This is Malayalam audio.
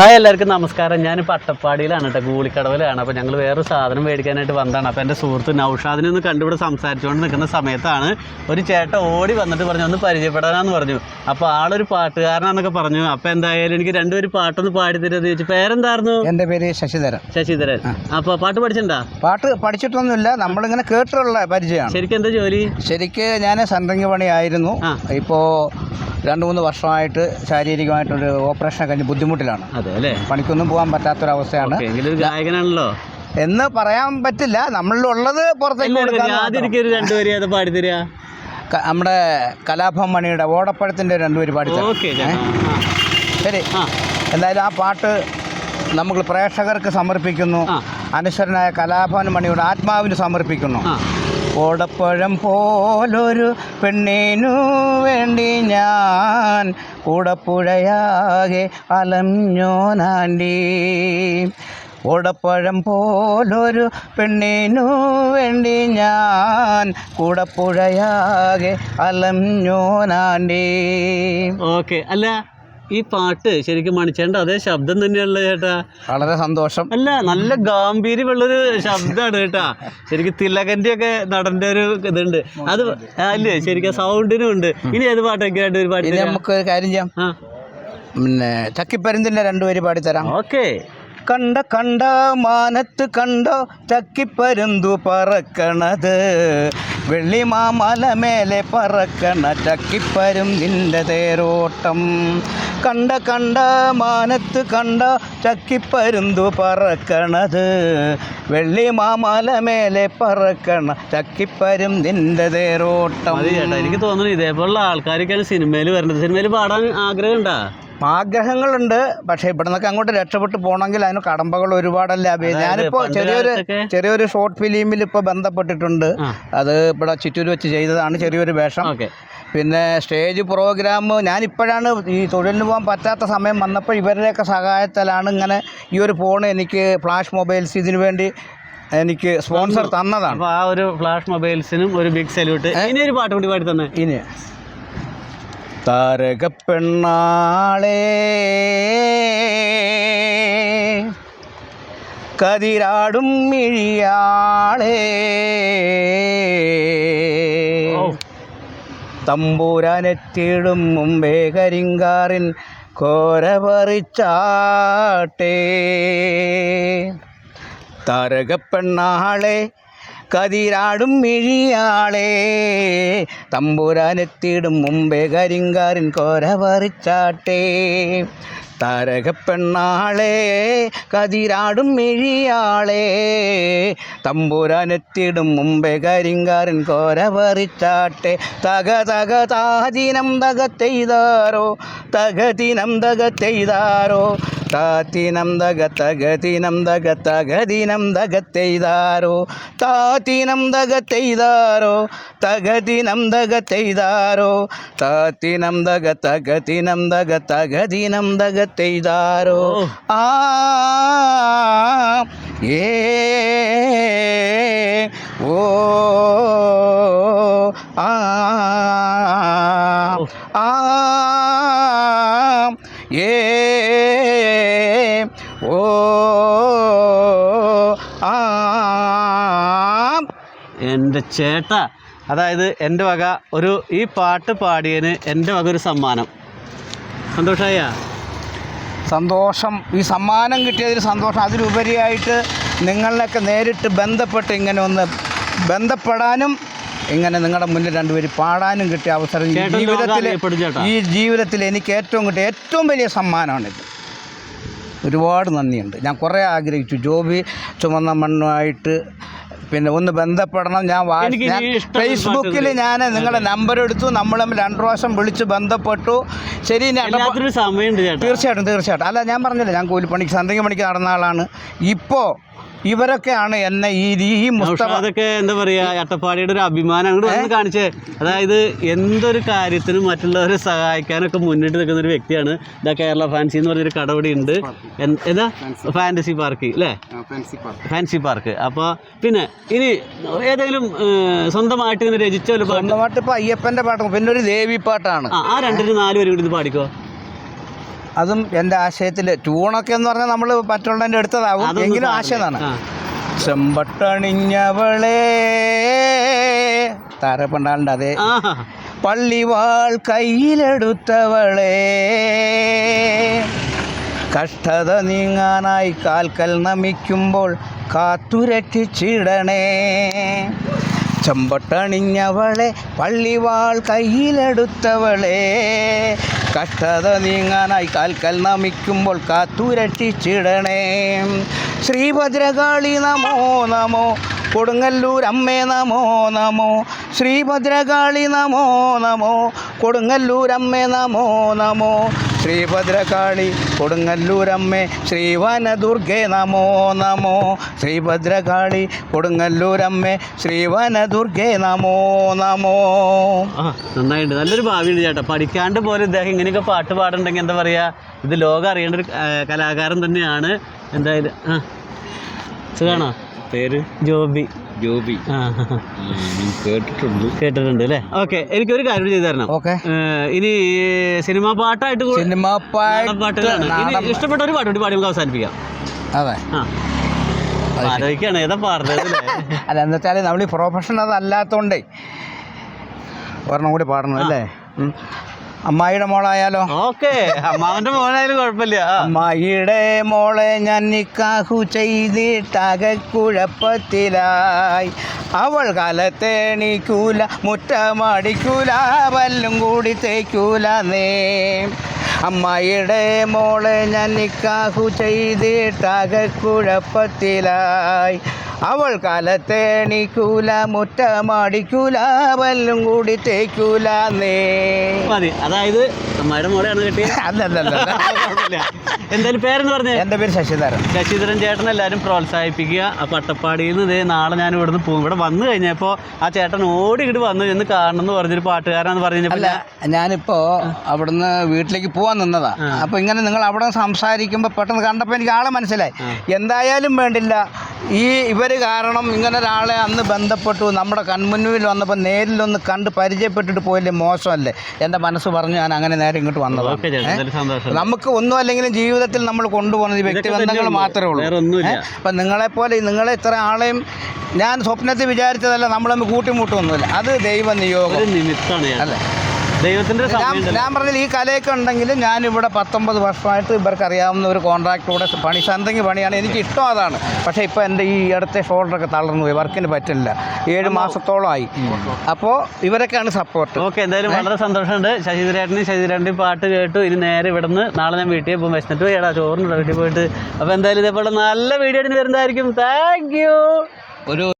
ഹായ് എല്ലാവർക്കും നമസ്കാരം. ഞാൻ പട്ടപ്പാടിയിലാണ് കേട്ടോ കൂളിക്കടവിലാണ് അപ്പോൾ ഞങ്ങൾ വേറൊരു സാധനം മേടിക്കാനായിട്ട് വന്നതാണ്. അപ്പോൾ എന്റെ സുഹൃത്ത് നൗഷാദിനെ ഒന്ന് കണ്ടുപിടി സംസാരിച്ചുകൊണ്ട് നിൽക്കുന്ന സമയത്താണ് ഒരു ചേട്ട ഓടി വന്നിട്ട് പറഞ്ഞു ഒന്ന് പരിചയപ്പെടാനാന്ന് പറഞ്ഞു. അപ്പോൾ ആളൊരു പാട്ടുകാരനാന്നൊക്കെ പറഞ്ഞു. അപ്പോൾ എന്തായാലും എനിക്ക് രണ്ടുപേരും പാട്ടൊന്ന് പാടി തരുമെന്ന് ചോദിച്ചു. പേരെന്തായിരുന്നു? എന്റെ പേര് ശശിധരൻ. ശശിധരൻ. അപ്പോൾ പാട്ട് പഠിച്ചിട്ടുണ്ടാ? പാട്ട് പഠിച്ചിട്ടൊന്നുമില്ല. നമ്മളിങ്ങനെ കേട്ടിട്ടുള്ള പരിചയമാണ്. ശരിക്കും എന്താ ജോലി? ശരിക്ക് ഞാൻ സന്തങ്ങി പണിയായിരുന്നു. ഇപ്പോൾ രണ്ട് മൂന്ന് വർഷമായിട്ട് ശാരീരികമായിട്ടൊരു ഓപ്പറേഷൻ കഴിഞ്ഞ് ബുദ്ധിമുട്ടിലാണ്. അതെ. അല്ലേ? പണിക്കൊന്നും പോകാൻ പറ്റാത്തൊരവസ്ഥയാണ്. ഗായകനാണല്ലോ. എന്ന് പറയാൻ പറ്റില്ല. നമ്മളിലുള്ളത് പുറത്തേക്ക് കൊടുക്കാൻ രണ്ടുപേരും അത് നമ്മുടെ കലാഭവൻ മണിയുടെ ഓടപ്പഴത്തിന്റെ രണ്ടുപേര് പാടി ശരി. എന്തായാലും ആ പാട്ട് നമ്മൾ പ്രേക്ഷകർക്ക് സമർപ്പിക്കുന്നു. അനശ്വരനായ കലാഭവൻ മണിയുടെ ആത്മാവിന് സമർപ്പിക്കുന്നു. ഓടപ്പഴം പോലൊരു പെണ്ണിനു വേണ്ടി ഞാൻ കൂടപ്പുഴയാകെ അലഞ്ഞോനാണ്ടി ഓടപ്പഴം പോലൊരു പെണ്ണിനു വേണ്ടി ഞാൻ കൂടപ്പുഴയാകെ അലഞ്ഞോനാണ്ടി ഓക്കെ. അല്ല ഈ പാട്ട് ശരിക്കും മണിച്ചേണ്ട അതേ ശബ്ദം തന്നെയാണല്ലോ ചേട്ടാ? വളരെ സന്തോഷം. അല്ല നല്ല ഗാംഭീര്യമുള്ളൊരു ശബ്ദമാണ് കേട്ടാ. ശരിക്കും തിലകന്റെ ഒക്കെ നടന്റെ ഒരു ഇതുണ്ട്. അത് അല്ലേ ശരിക്കും സൗണ്ടിനും ഉണ്ട്. ഇനി ഏത് പാട്ടൊക്കെ ആയിട്ട് ഒരു പാട്ട് ഇനി നമുക്ക് ഒരു കാര്യം ചെയ്യാം. പിന്നെ ചക്കിപ്പരുന്തിന്റെ രണ്ടുപേര് പാടിത്തരാം ഓക്കെ. കണ്ട കണ്ട മാനത്ത് കണ്ടോ? ചക്കിപ്പരുന്തു പറക്കണത്. വെള്ളിമാമല മേലെ പറക്കണ ചക്കിപ്പരും നിന്റെ തേരോട്ടം. കണ്ട കണ്ട മാനത്ത് കണ്ട ചക്കിപ്പരുന്തു പറക്കണത്. വെള്ളിമാമല മേലെ പറക്കണ ചക്കിപ്പരും നിന്റെ തേരോട്ടം. എനിക്ക് തോന്നുന്നു ഇതേപോലുള്ള ആൾക്കാരൊക്കെയാണ് സിനിമയിൽ വരുന്നത്. സിനിമയിൽ പാടാൻ ആഗ്രഹം ആഗ്രഹങ്ങളുണ്ട്. പക്ഷേ ഇവിടെ നിന്നൊക്കെ അങ്ങോട്ട് രക്ഷപ്പെട്ട് പോകണമെങ്കിൽ അതിന് കടമ്പകൾ ഒരുപാടല്ല? ഞാനിപ്പോ ഞാനിപ്പോൾ ചെറിയൊരു ചെറിയൊരു ഷോർട്ട് ഫിലിമിൽ ഇപ്പൊ ബന്ധപ്പെട്ടിട്ടുണ്ട്. അത് ഇവിടെ ചിറ്റൂർ വെച്ച് ചെയ്തതാണ് ചെറിയൊരു വേഷം. ഓക്കെ. പിന്നെ സ്റ്റേജ് പ്രോഗ്രാം ഞാനിപ്പോഴാണ് ഈ തൊഴിലിന് പോകാൻ പറ്റാത്ത സമയം വന്നപ്പോൾ ഇവരുടെയൊക്കെ സഹായത്താലാണ് ഇങ്ങനെ ഈ ഒരു ഫോൺ എനിക്ക് ഫ്ലാഷ് മൊബൈൽസ് ഇതിനു വേണ്ടി എനിക്ക് സ്പോൺസർ തന്നതാണ്. ആ ഒരു ഫ്ലാഷ് മൊബൈൽസിനും ഒരു ബിഗ് സല്യൂട്ട് ഇനി ഒരു പാട്ട് കൂടി പാടി തന്നെ. ഇനി. താരക പെണ്ണാളേ കതിരാടും മിഴിയാളേ. തമ്പൂരാനെത്തിയിടും മുമ്പേ കരിങ്കാറിൻ കോര പറിച്ചാട്ടേ താരകപ്പെണ്ണാളെ കതിരാടും മിഴിയാളെ. തമ്പുരാനെത്തിയിടും മുമ്പേ കരിങ്കാരൻ കോര പറിച്ചാട്ടേ. താരകപ്പെണ്ണാളെ കതിരാടും മിഴിയാളെ. തമ്പുരാനെത്തിടും മുമ്പേ കരിങ്കാരൻ കോര പറിച്ചാട്ടെ തക തക താതിനം തകത്തെയ്താരോ തകതിനം തകത്തെയ്താരോ താത്തിനം തക തകതിനം തക തകതിനം തകത്തെയ്താരോ താത്തിനം തകത്തെയ്താരോ തകതിനം തകത്തെയ്താരോ താത്തിനം തക തകതിനം തക തകതിനം ஆ ആ എന്റെ ചേട്ട അതായത് എന്റെ വക ഒരു ഈ പാട്ട് പാടിയതിന് എന്റെ വക ഒരു സമ്മാനം. സന്തോഷമായ സന്തോഷം ഈ സമ്മാനം കിട്ടിയതിൽ സന്തോഷം. അതിലുപരിയായിട്ട് നിങ്ങളിലൊക്കെ നേരിട്ട് ബന്ധപ്പെട്ട് ഇങ്ങനെ ഒന്ന് ബന്ധപ്പെടാനും ഇങ്ങനെ നിങ്ങളുടെ മുന്നിൽ രണ്ടുപേര് പാടാനും കിട്ടിയ അവസരം ഈ ജീവിതത്തിൽ ഈ ജീവിതത്തിൽ എനിക്ക് ഏറ്റവും കിട്ടിയ ഏറ്റവും വലിയ സമ്മാനമാണിത് ഒരുപാട് നന്ദിയുണ്ട്. ഞാൻ കുറേ ആഗ്രഹിച്ചു. ജോബി ചുമന്ന മണ്ണുമായിട്ട് പിന്നെ ഒന്ന് ബന്ധപ്പെടണം. ഞാൻ ഫേസ്ബുക്കിൽ ഞാൻ നിങ്ങളുടെ നമ്പർ എടുത്തു. നമ്മൾ തമ്മിൽ രണ്ട് പ്രാവശ്യം വിളിച്ച് ബന്ധപ്പെട്ടു. ശരി തീർച്ചയായിട്ടും തീർച്ചയായിട്ടും. അല്ല ഞാൻ പറഞ്ഞില്ല ഞാൻ കൂലിപ്പണിക്ക് സന്തെങ്കിൽ പണിക്ക് നടന്ന ആളാണ്. ഇപ്പോൾ ഇവരൊക്കെയാണ് എന്നെ ഈ ഈ മുസ്തഫ അതൊക്കെ എന്താ പറയാ അട്ടപ്പാടിയുടെ ഒരു അഭിമാനം അങ്ങോട്ട് വന്ന് കാണിച്ചേ. അതായത് എന്തൊരു കാര്യത്തിനും മറ്റുള്ളവരെ സഹായിക്കാനൊക്കെ മുന്നിട്ട് നിൽക്കുന്ന ഒരു വ്യക്തിയാണ് ഇതാ കേരള ഫാൻസി എന്ന് പറഞ്ഞൊരു കടവടി ഉണ്ട്. എന്താ? ഫാന്റസി പാർക്ക് അല്ലേ ഫാൻസി പാർക്ക്. അപ്പോൾ പിന്നെ ഇനി ഏതെങ്കിലും സ്വന്തമായിട്ട് ഇങ്ങനെ രചിച്ച ഒരു പാട്ട്? സ്വന്തമായിട്ട് ഇപ്പൊ അയ്യപ്പന്റെ പാട്ടും പിന്നെ ഒരു ദേവി പാട്ടാണ്. ആ ആ രണ്ടിന് നാല് പേരും കൂടി ഇത് പാടിക്കോ? അതും എന്റെ ആശയത്തിൽ ടൂണൊക്കെ എന്ന് പറഞ്ഞാൽ നമ്മൾ മറ്റുള്ളതിന്റെ എടുത്തതാവും എങ്കിലും ആശയതാണ് ആശയമാണ്. ചെമ്പട്ടണിഞ്ഞവളേ താരപ്പണ്ടാളുണ്ട് അതേ. പള്ളിവാൾ കയ്യിലെടുത്തവളെ കഷ്ടത നീങ്ങാനായി കാൽക്കൽ നമിക്കുമ്പോൾ കാത്തുരക്ഷിച്ചിടണേ. ചെമ്പട്ടണിഞ്ഞവളെ പള്ളിവാൾ കയ്യിലെടുത്തവളേ കഷ്ടത നീങ്ങാനായി കാൽക്കൽ നമിക്കുമ്പോൾ കാത്തുരക്ഷിച്ചിടണേ ശ്രീഭദ്രകാളി നമോ നമോ കൊടുങ്ങല്ലൂർ അമ്മേ നമോ നമോ ശ്രീഭദ്രകാളി നമോ നമോ കൊടുങ്ങല്ലൂർ അമ്മേ നമോ നമോ ശ്രീഭദ്രകാളി കൊടുങ്ങല്ലൂരമ്മേ ശ്രീവനദുർഗേ നമോ നമോ. ശ്രീഭദ്രകാളി കൊടുങ്ങല്ലൂരമ്മേ ശ്രീവനദുർഗേ നമോ നമോ. ആ, നന്നായിട്ടുണ്ട്. നല്ലൊരു ഭാവിയുണ്ട് ചേട്ടാ. പഠിക്കാണ്ട് പോലും ഇദ്ദേഹം ഇങ്ങനെയൊക്കെ പാട്ട് പാടുണ്ടെങ്കിൽ എന്താ പറയാ ഇത് ലോകം അറിയേണ്ട ഒരു കലാകാരൻ തന്നെയാണ്. എന്തായാലും ആ. സുഖാണോ? പേര്? ജോബി. ജോബി. കേട്ടിട്ടുണ്ട്. കേട്ടിട്ടുണ്ട് അല്ലേ? ഓക്കെ എനിക്കൊരു കാര്യം ചെയ്തു തരണം. ഓക്കെ. ഇനി സിനിമാ പാട്ടായിട്ട് സിനിമാ ഇനി ഇഷ്ടപ്പെട്ട ഒരു പാട്ട് കൂടി പാടി നമുക്ക് അവസാനിപ്പിക്കാം. അതെ. ആ. ആലോചിക്കാണ് ഏതാ പാടുന്നത് അല്ല? എന്താ വെച്ചാൽ നമ്മൾ ഈ പ്രൊഫഷണൽ അതല്ലാത്തോണ്ടേ ഒരെണ്ണം കൂടി പാടണം അല്ലേ. അമ്മായിയുടെ മോളായാലോ? ഓക്കെ. അമ്മാവന്റെ മോളായാലും കുഴപ്പമില്ല. അമ്മായിയുടെ മോളെ ഞാൻ നിക്കാഹു ചെയ്തിട്ടക കുഴപ്പത്തിലായി അവൾ കാലത്തേണിക്കൂല മുറ്റമടിക്കൂല വല്ലും കൂടി തേക്കൂല നേ അമ്മായിയുടെ മോളെ ഞാൻ നിക്കാഹു ചെയ്തിട്ടാകെ കുഴപ്പത്തിലായി. അവൾ കാലത്തേണിക്കൂല മുറ്റമടിക്കൂല വല്ലും കൂടി തേക്കൂല നേ മതി. അതായത് മോളെയാണ് കിട്ടിയത് കുഴപ്പമില്ല. എന്തായാലും പേരെന്ന് പറഞ്ഞേ? എന്റെ പേര് ശശിധരൻ. ശശിധരൻ ചേട്ടൻ എല്ലാവരും പ്രോത്സാഹിപ്പിക്കുക. ആ പട്ടപ്പാടിയിൽ നിന്ന് ഇതേ നാളെ ഞാൻ ഇവിടുന്ന് പോകും. ഇവിടെ വന്നു കഴിഞ്ഞപ്പോൾ ആ ചേട്ടൻ ഓടി ഇങ്ങോട്ട് വന്നു. എന്ന് കാണണം എന്ന് പറഞ്ഞൊരു പാട്ടുകാരാന്ന് പറഞ്ഞു കഴിഞ്ഞപ്പോൾ ഞാനിപ്പോ അവിടുന്ന് വീട്ടിലേക്ക് പോവാൻ നിന്നതാ. അപ്പൊ ഇങ്ങനെ നിങ്ങൾ അവിടെ സംസാരിക്കുമ്പോൾ പെട്ടെന്ന് കണ്ടപ്പോൾ എനിക്ക് ആളെ മനസ്സിലായി. എന്തായാലും വേണ്ടില്ല. ഈ ഇവർ കാരണം ഇങ്ങനെ ഒരാളെ അന്ന് ബന്ധപ്പെട്ടു നമ്മുടെ കൺമുന്നിൽ വന്നപ്പോൾ നേരിലൊന്ന് കണ്ട് പരിചയപ്പെട്ടിട്ട് പോയില്ലേ മോശമല്ലേ? എന്റെ മനസ്സ് പറഞ്ഞു ഞാൻ അങ്ങനെ നേരെ ഇങ്ങോട്ട് വന്നത്. നമുക്ക് ഒന്നും അല്ലെങ്കിലും ജീവിതത്തിൽ നമ്മൾ കൊണ്ടുപോകുന്നത് വ്യക്തിബന്ധങ്ങൾ മാത്രമേ ഉള്ളൂ. അപ്പം നിങ്ങളെപ്പോലെ നിങ്ങളെ ഇത്ര ആളെയും ഞാൻ സ്വപ്നത്തിൽ വിചാരിച്ചതല്ല നമ്മളൊന്ന് കൂട്ടിമുട്ടൊന്നുമില്ല. അത് ദൈവ നിയോഗം. അല്ലേ? ദൈവത്തിന്റെ ഞാൻ പറഞ്ഞില്ല ഈ കലയൊക്കെ ഉണ്ടെങ്കിൽ ഞാനിവിടെ പത്തൊമ്പത് വർഷമായിട്ട് ഇവർക്ക് അറിയാവുന്ന ഒരു കോൺട്രാക്ടറൂടെ പണി സന്തെങ്കിൽ പണിയാണ്. എനിക്ക് ഇഷ്ടം അതാണ്. പക്ഷേ ഇപ്പോൾ എന്റെ ഈ അടുത്ത ഷോൾഡറൊക്കെ തളർന്നു പോയി. വർക്കിന് പറ്റില്ല. ഏഴ് മാസത്തോളമായി. അപ്പോൾ ഇവരൊക്കെയാണ് സപ്പോർട്ട് ഓക്കെ എന്തായാലും വളരെ സന്തോഷമുണ്ട്. ശശിധരേട്ടനും ശശിധരേട്ടനും പാട്ട് കേട്ടു. ഇനി നേരെ ഇവിടുന്ന് നാളെ ഞാൻ വീട്ടിൽ പോകും. വിശന്നിട്ട് പോയിടാ ചോറിന് വീട്ടിൽ പോയിട്ട്. അപ്പോൾ എന്തായാലും ഇതേപോലെ നല്ല വീഡിയോ വരുന്നതായിരിക്കും. താങ്ക് യു ഒരു